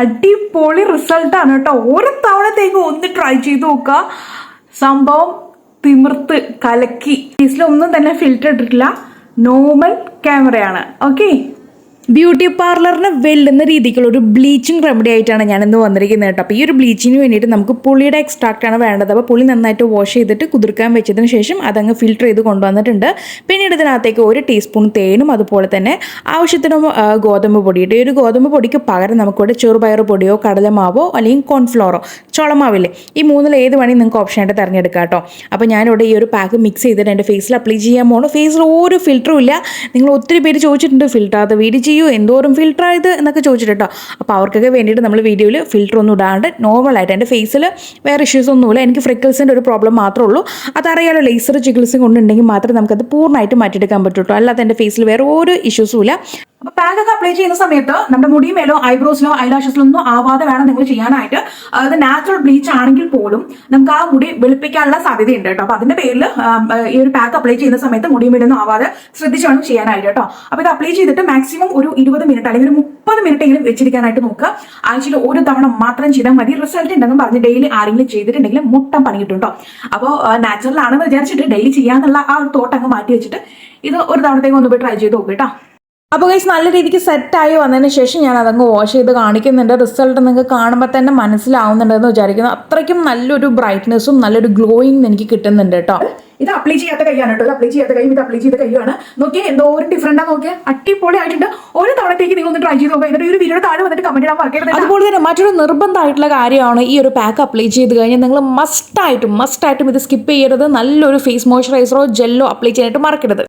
അടിപൊളി റിസൾട്ടാണ് കേട്ടോ. ഒരു തവണത്തേക്ക് ഒന്ന് ട്രൈ ചെയ്ത് നോക്കുക സംഭവം തിമിർത്ത് കലക്കി. ഫേസിലൊന്നും തന്നെ ഫിൽറ്റർ ഇട്ടിട്ടില്ല. നോർമൽ ക്യാമറയാണ് ഓക്കെ ബ്യൂട്ടി പാർലറിന് വെല്ലുന്ന രീതിക്കുള്ള ഒരു ബ്ലീച്ചിങ് റെമഡി ആയിട്ടാണ് ഞാൻ ഇന്ന് വന്നിരിക്കുന്നത് കേട്ടോ. അപ്പോൾ ഈ ഒരു ബ്ലീച്ചിങ്ങിന് വേണ്ടിയിട്ട് നമുക്ക് പുളിയുടെ എക്സ്ട്രാക്റ്റാണ് വേണ്ടത്. അപ്പോൾ പുളി നന്നായിട്ട് വാഷ് ചെയ്തിട്ട് കുതിർക്കാൻ വെച്ചതിന് ശേഷം അതങ്ങ് ഫിൽറ്റർ ചെയ്ത് കൊണ്ടുവന്നിട്ടുണ്ട്. പിന്നീട് ഇതിനകത്തേക്ക് ഒരു ടീസ്പൂൺ തേനും അതുപോലെ തന്നെ ആവശ്യത്തിന് ഗോതമ്പ് പൊടിയിട്ട് ഈ ഒരു ഗോതമ്പ് പൊടിക്ക് പകരം നമുക്കിവിടെ ചെറുപയർ പൊടിയോ കടലമാവോ അല്ലെങ്കിൽ കോൺഫ്ലോറോ ചോളമാവില്ലേ? ഈ മൂന്നിൽ ഏത് വേണമെങ്കിൽ നിങ്ങൾക്ക് ഓപ്ഷനായിട്ട് തിരഞ്ഞെടുക്കാം കേട്ടോ. അപ്പോൾ ഞാനിവിടെ ഈ ഒരു പാക്ക് മിക്സ് ചെയ്തിട്ട് എന്റെ ഫേസിൽ അപ്ലൈ ചെയ്യാൻ പോകണം ഫേസിൽ ഒരു ഫിൽറ്ററും ഇല്ല. നിങ്ങൾ ഒത്തിരി പേര് ചോദിച്ചിട്ടുണ്ട് ഫിൽറ്റർ അത് വീട് ചെയ്യൂ എന്തോരം ഫിൽറ്റർ ആയത് എന്നൊക്കെ ചോദിച്ചിട്ട് കേട്ടോ അപ്പോൾ അവർക്കൊക്കെ വേണ്ടിയിട്ട് നമ്മൾ വീഡിയോയിൽ ഫിൽറ്റർ ഒന്നും ഇടാണ്ട് നോർമലായിട്ട് എന്റെ ഫേസിൽ വേറെ ഇഷ്യൂസ് ഒന്നുമില്ല. എനിക്ക് ഫ്രിക്കിൾസിന്റെ ഒരു പ്രോബ്ലം മാത്രമേ ഉള്ളൂ. അതറിയാലോ ലേസർ ചികിത്സ കൊണ്ടുണ്ടെങ്കിൽ മാത്രമേ നമുക്കത് പൂർണമായിട്ട് മാറ്റിയെടുക്കാൻ പറ്റുള്ളൂ അല്ലാതെ എന്റെ ഫേസിൽ വേറെ ഒരു ഇഷ്യൂസും ഇല്ല. അപ്പൊ പാക്ക് ഒക്കെ അപ്ലൈ ചെയ്യുന്ന സമയത്ത് നമ്മുടെ മുടി മേലോ ഐബ്രോസിലോ ഐലാഷസിലോ ഒന്നും ആവാതെ വേണം നിങ്ങൾ ചെയ്യാനായിട്ട്. അത് നാച്ചുറൽ ബ്ലീച്ച് ആണെങ്കിൽ പോലും നമുക്ക് ആ മുടി വെളുപ്പിക്കാനുള്ള സാധ്യതയുണ്ട് കേട്ടോ. അപ്പൊ അതിന്റെ പേരിൽ ഈ ഒരു പാക്ക് അപ്ലൈ ചെയ്യുന്ന സമയത്ത് മുടി മേലൊന്നും ആവാതെ ശ്രദ്ധിച്ച് വേണം ചെയ്യാനായിട്ട് കേട്ടോ. അപ്പൊ ഇത് അപ്ലൈ ചെയ്തിട്ട് മാക്സിമം ഒരു ഇരുപത് മിനിറ്റ് അല്ലെങ്കിൽ ഒരു മുപ്പത് മിനിറ്റ് എങ്കിലും വെച്ചിരിക്കാനായിട്ട് നോക്കുക. ആഴ്ചയിൽ ഒരു തവണ മാത്രം ചെയ്താൽ മതി. റിസൾട്ട് ഉണ്ടെന്ന് പറഞ്ഞ് ഡെയിലി ആരെങ്കിലും ചെയ്തിട്ടുണ്ടെങ്കിൽ മുട്ടം പണിയിട്ടുണ്ടോ അപ്പോൾ നാച്ചുറൽ ആണെന്ന് വിചാരിച്ചിട്ട് ഡെയിലി ചെയ്യാന്നുള്ള ആ ഒരു തോട്ട് അങ്ങ് മാറ്റി വെച്ചിട്ട് ഇത് ഒരു തവണത്തേക്ക് ഒന്ന് പോയി ട്രൈ ചെയ്ത് നോക്കുക കേട്ടോ. അപ്പോൾ ഗൈസ് നല്ല രീതിക്ക് സെറ്റായി വന്നതിന് ശേഷം ഞാൻ അതങ്ങ് വാഷ് ചെയ്ത് കാണിക്കുന്നുണ്ട്. റിസൾട്ട് നിങ്ങൾക്ക് കാണുമ്പോൾ തന്നെ മനസ്സിലാവുന്നുണ്ടെന്ന് വിചാരിക്കുന്നു. അത്രയ്ക്കും നല്ലൊരു ബ്രൈറ്റ്നെസ്സും നല്ലൊരു ഗ്ലോയിങ് എനിക്ക് കിട്ടുന്നുണ്ട് കേട്ടോ. ഇത് അപ്ലൈ ചെയ്യാത്ത കൈയാണ് കേട്ടോ. ഇത് അപ്ലൈ ചെയ്യാത്ത കൈ ഇത് അപ്ലൈ ചെയ്ത കൈയാണ് നോക്കിയേ എന്തോ ഒരു ഡിഫറന്റാ നോക്കിയാൽ അടിപൊളി ആയിട്ടുണ്ട്. ഒരു തവണത്തേക്ക് നിങ്ങൾ ഒന്ന് ട്രൈ ചെയ്ത് നോക്കുക എന്നിട്ട് ഒരു വീഡിയോ താഴെ വന്നിട്ട് കമന്റ് ഇടാൻ മറക്കരുത് അതുപോലെ തന്നെ മറ്റൊരു നിർബന്ധമായിട്ടുള്ള കാര്യമാണ് ഈ ഒരു പാക്ക് അപ്ലൈ ചെയ്ത് കഴിഞ്ഞാൽ നിങ്ങൾ മസ്റ്റായിട്ടും മസ്റ്റായിട്ടും ഇത് സ്കിപ്പ് ചെയ്യരുത്. നല്ലൊരു ഫേസ് മോയ്സ്ചറൈസറോ ജെല്ലോ അപ്ലൈ ചെയ്യാനായിട്ട് മറക്കരുത്